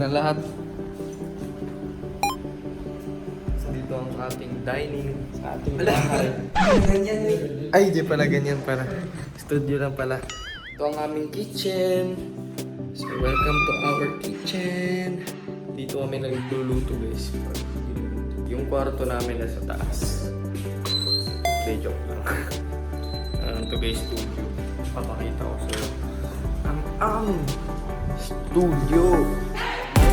Na lahat. So, dito ang ating dining sa ating bahay. ganyan eh. Ay, di pala ganyan pala. Studio lang pala. Ito ang aming kitchen. So, welcome to our kitchen. Dito kami nagluluto guys. Yung kwarto namin nasa taas. Hindi, joke lang. Ano to guys, studio. Papakita ko sa'yo. Ang ang studio.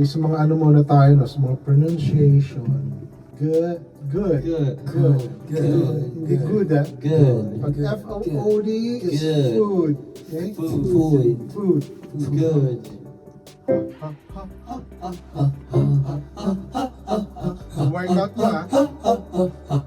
Okay, sa mga ano muna tayo, no? sa mga pronunciation. Good, good, Good, good, good, Hindi good, ah. Good. Pag F-O-O-D is Good. food. Okay? Food. Food. Food. Good. Workout mo, ah.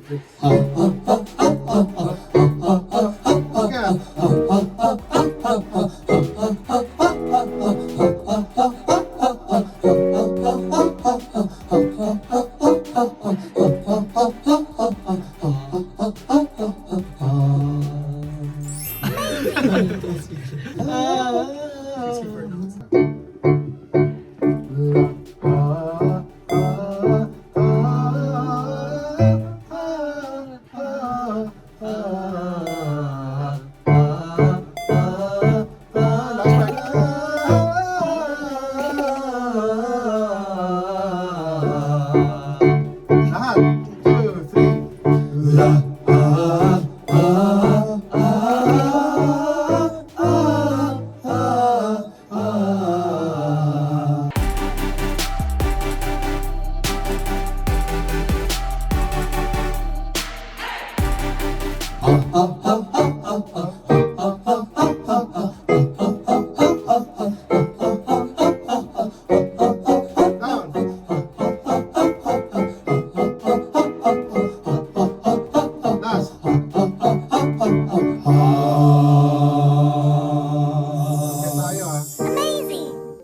Oh, oh, oh.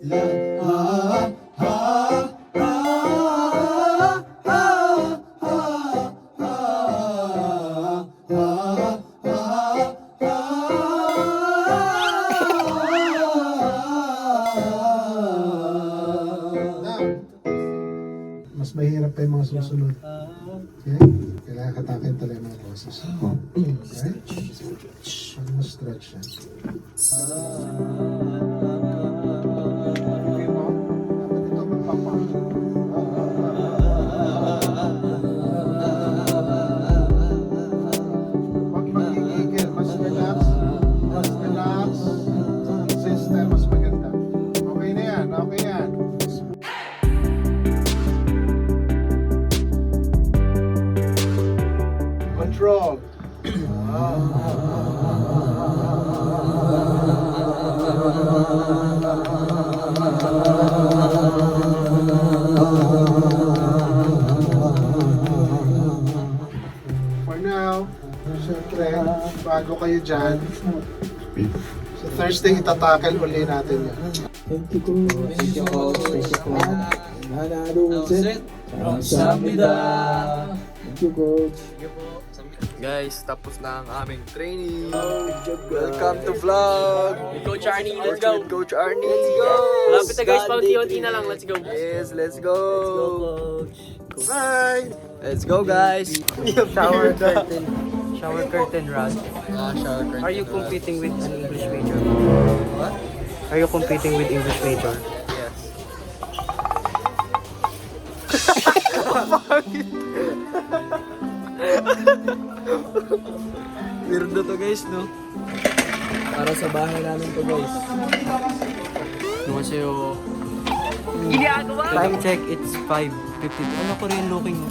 Mas mahirap pa yung mga susunod. Okay? Kailangan katakin talaga yung mga boses. Okay? Pag mas stretch yan. Okay Control. For now, syempre, bago kayo dyan, sa Thursday itatackle uli natin yan. Thank you, coach. Thank you, coach. Thank you, coach. Nanalo set. Kamsahamnida. Thank you, coach. Guys, tapos na ang aming training. Welcome to vlog. Coach Arnie, let's go. Coach Arnie. Let's go. Lapit na guys, paunti-unti na lang. Let's go. Yes, let's go. Coach. Bye. Let's go, guys. Shower curtain. Shower curtain, Rod. Ah, shower curtain. Are you competing with an English major? What? Are you competing with English major? Yes. Weirdo to guys, no? Para sa bahay namin to guys. Ano Lumasayo. Ginagawa? Time check, it's 5.50. Ano Korean looking?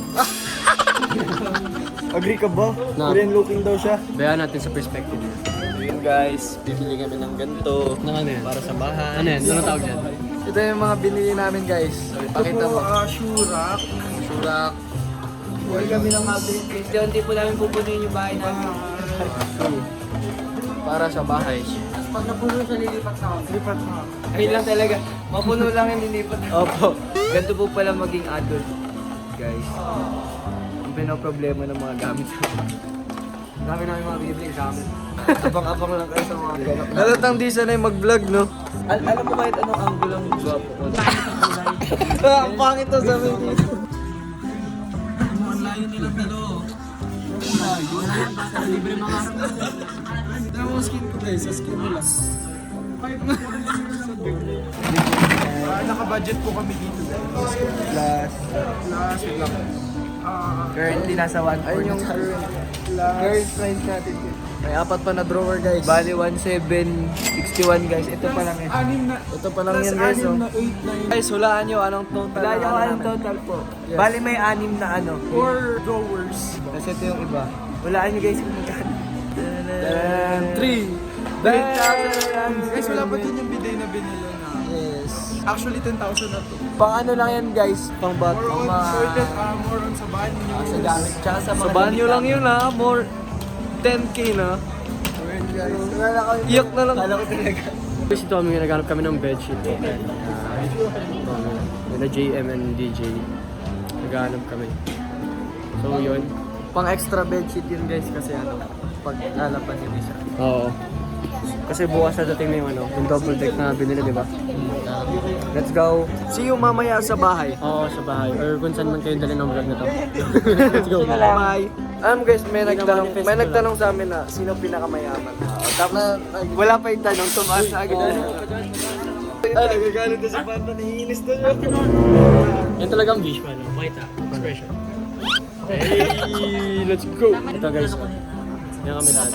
Agree ka ba? Na. Korean looking daw siya. Bayaan natin sa perspective niya. Ayun guys, bibili kami ng ganito. Ng ano? Para sa bahay. Ano yan? Ano tawag dyan? Ito yung mga binili namin guys. Pakita mo. Ito po, uh, shurak. Shurak. Huwag kami ng cabinet case. Hindi po namin pupunin yung bahay namin. Para sa bahay. Pag napuno siya, lilipat na ako. Lilipat na ako. Ayun lang talaga. Mapuno lang yung lilipat. Opo. Ganito po pala maging adult. Guys. Ang pinaproblema ng mga gamit. Ang dami namin mga binibili gamit. Abang-abang lang kayo sa mga ganap. Halatang di sanay mag-vlog, no? Al- alam mo kahit anong angulo ang gwapo ko. Ang pangit to sa amin dito. Naka-budget po kami dito. Plus, Plus, wait lang. Currently nasa 1 ayun yung current, current price natin. May apat pa na drawer, guys. Bali 1761 guys. Ito pa lang eh. Anim na. Ito pa lang yan, guys. anim oh. na 8, 9. Guys, hulaan nyo anong total. Na yung ano anong total po. Yes. Bali may anim na ano. Four drawers. Kasi ito yung iba. Walaan nyo guys kung magkano. And three. Guys, wala pa din yung bidet na binili na. Yes. Actually, 10,000 na to. Pang ano lang yan, guys. Pang bat. More on, sorted, ah, more on sa banyo. Sa gamit. Tsaka sa mga Sa banyo lang yun, ha? More 10k na. Iyak na lang. Kala ko talaga. Tapos ito kami naghanap kami ng bedsheet. Okay. Uh, na JM and DJ. Naghanap kami. So yun. Pang extra bedsheet yun, guys. Kasi ano, pag lalapan yun isa. Oo. Kasi bukas na dating na yung ano, yung double deck na binili, di ba? Let's go. See you mamaya sa bahay. Oo, sa bahay. Or kung saan man kayo dali ng vlog na to. Let's go. Bye. Alam guys, may nagtanong, may nagtanong sa amin na sino pinakamayaman. Uh, tapos wala pa yung tanong, tumaas na agad. Ay, nagagalit na si Panta, naiinis na siya. Yan talagang visual. no? Makita. Expression. Hey, let's go. Ito guys. Yan kami lahat.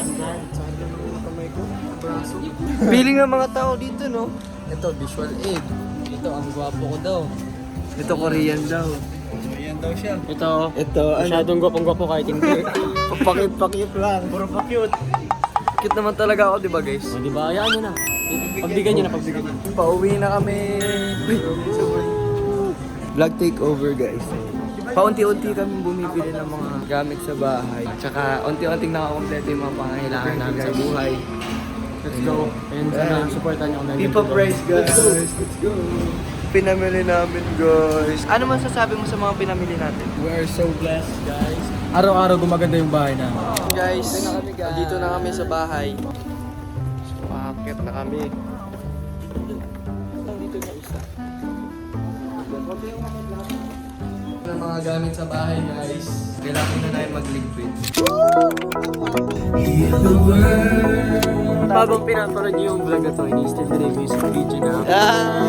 Feeling ng mga tao dito, no? Ito, visual aid. Ito, ang gwapo ko daw. Ito, Korean daw. Ito. Ito, ano? Masyadong gwapong-gwapo kahit hindi. Pakit-pakit lang. Puro pa cute. Cute naman talaga ako, di ba guys? O, di ba? Hayaan nyo na. Pagbigyan nyo na, pagbigyan nyo. Pauwi na kami. Vlog takeover guys. Paunti-unti kami bumibili ng mga gamit sa bahay. Tsaka unti-unting nakakompleto yung mga pangangailangan namin sa buhay. Let's go. And sana supportan nyo kami. Pipa price guys. Let's go. Pinamili namin guys. Ano man sasabi mo sa mga pinamili natin? We are so blessed, guys. Araw-araw gumaganda yung bahay namin. Guys, dito na kami sa bahay. So, aakyat na kami. Nandito na isa. Ng mga gamit sa bahay guys. Kailangan na tayo mag-liquid. Bagong pinapanood niyo yung vlog na to, ini-still the reviews video na. Ah!